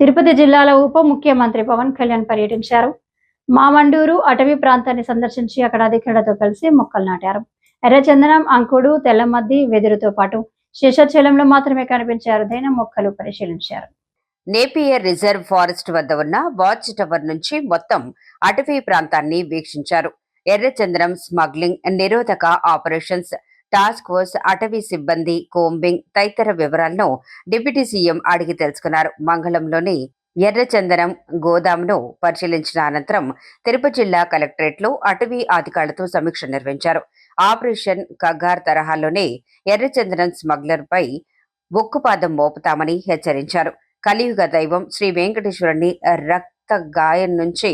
తిరుపతి జిల్లాలో ఉప ముఖ్యమంత్రి పవన్ కళ్యాణ్ పర్యటించారు. మామండూరు అటవీ ప్రాంతాన్ని సందర్శించి అక్కడ అధికారులతో కలిసి మొక్కలు నాటారు. ఎర్రచందనం అంకుడు తెల్లమద్ది వెదురుతో పాటు శేషాచలంలో మాత్రమే కనిపించే అరుదైన మొక్కలు పరిశీలించారు. నేపియర్ రిజర్వ్ ఫారెస్ట్ వద్ద ఉన్న వాచ్ టవర్ నుంచి మొత్తం అటవీ ప్రాంతాన్ని వీక్షించారు. ఎర్రచందనం స్మగ్లింగ్ నిరోధక ఆపరేషన్స్ టాస్క్ ఫోర్స్ అటవీ సిబ్బంది కోంబింగ్ తదితర వివరాలను డిప్యూటీ సీఎం అడిగి తెలుసుకున్నారు. మంగళంలోని ఎర్రచందనం గోదాంను పరిశీలించిన అనంతరం తిరుపతి జిల్లా కలెక్టరేట్లో అటవీ అధికారులతో సమీక్ష నిర్వహించారు. ఆపరేషన్ కగార్ తరహాలోనే ఎర్రచందనం స్మగ్లర్పై ఉక్కుపాదం మోపుతామని హెచ్చరించారు. కలియుగ దైవం శ్రీ వెంకటేశ్వరుని రక్త గాయం నుంచి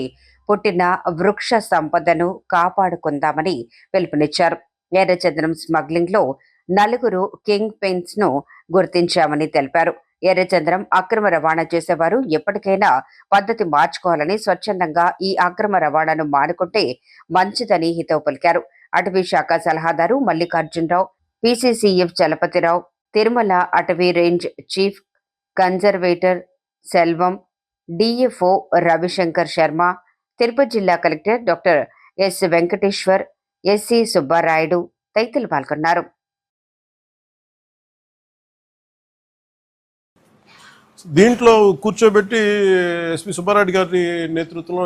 పుట్టిన వృక్ష సంపదను కాపాడుకుందామని పిలుపునిచ్చారు. ఎర్రచందనం స్మగ్లింగ్లో నలుగురు కింగ్ పెయిన్స్ను గుర్తించామని తెలిపారు. ఎర్రచంద్రం అక్రమ రవాణా చేసేవారు ఎప్పటికైనా పద్ధతి మార్చుకోవాలని స్వచ్ఛందంగా ఈ అక్రమ రవాణాను మానుకుంటే మంచిదని హితవు పలికారు. అటవీ శాఖ సలహాదారు మల్లికార్జునరావు పిసిసిఎఫ్ చలపతిరావు తిరుమల అటవీ range chief conservator Selvam DFO Ravishankar Sharma Tirupati జిల్లా collector doctor S Venkateshwar SC Subbarayudu తదితరులు పాల్గొన్నారు. దీంట్లో కూర్చోబెట్టి ఎస్పి సుబ్బారెడ్డి గారి నేతృత్వంలో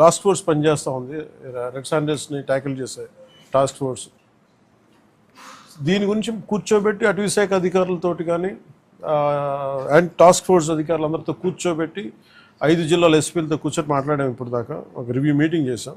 టాస్క్ ఫోర్స్ పనిచేస్తూ ఉంది. రెడ్ సాండర్స్ని ట్యాకిల్ చేసే టాస్క్ ఫోర్స్. దీని గురించి కూర్చోబెట్టి అటవీశాఖ అధికారులతోటి కానీ అండ్ టాస్క్ ఫోర్స్ అధికారులందరితో కూర్చోబెట్టి ఐదు జిల్లాల ఎస్పీలతో కూర్చొని మాట్లాడాము ఇప్పుడు దాకా ఒక రివ్యూ మీటింగ్ చేసాం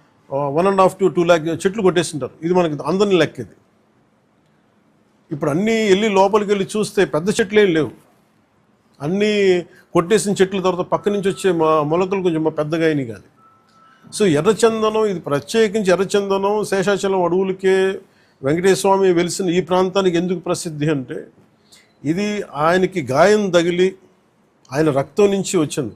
one and half to two lakh చెట్లు కొట్టేసింటారు. ఇది మనకి అందరినీ లెక్క ఇది ఇప్పుడు అన్నీ వెళ్ళి లోపలికి వెళ్ళి చూస్తే పెద్ద చెట్లు ఏం లేవు. అన్నీ కొట్టేసిన చెట్ల తర్వాత పక్క నుంచి వచ్చే మా మొలకలు కొంచెం మా పెద్దగా అయినాయి కానీ. సో ఎర్రచందనం ఇది ప్రత్యేకించి ఎర్రచందనం శేషాచలం అడవులకే వెంకటేశ్వర స్వామి వెలిసిన ఈ ప్రాంతానికి ఎందుకు ప్రసిద్ధి అంటే ఇది ఆయనకి గాయం తగిలి ఆయన రక్తం నుంచి వచ్చింది.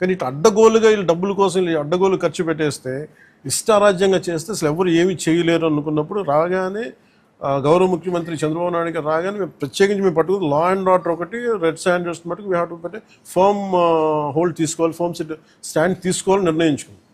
కానీ ఇటు అడ్డగోలుగా వీళ్ళు డబ్బుల కోసం వీళ్ళు అడ్డగోలు ఖర్చు పెట్టేస్తే ఇష్టారాజ్యంగా చేస్తే అసలు ఎవరు ఏమీ చేయలేరు అనుకున్నప్పుడు రాగానే గౌరవ ముఖ్యమంత్రి చంద్రబాబు నాయుడు గారు రాగానే మేము ప్రత్యేకించి మేము పట్టుకుని లా అండ్ ఆర్డర్ ఒకటి రెడ్ స్టాండర్డ్స్ మటుకు వీ హ్యావ్ టు పెట్టే ఫర్మ్ హోల్డ్ తీసుకోవాలి ఫర్మ్ స్టాండ్ తీసుకోవాలని నిర్ణయించుకున్నాం.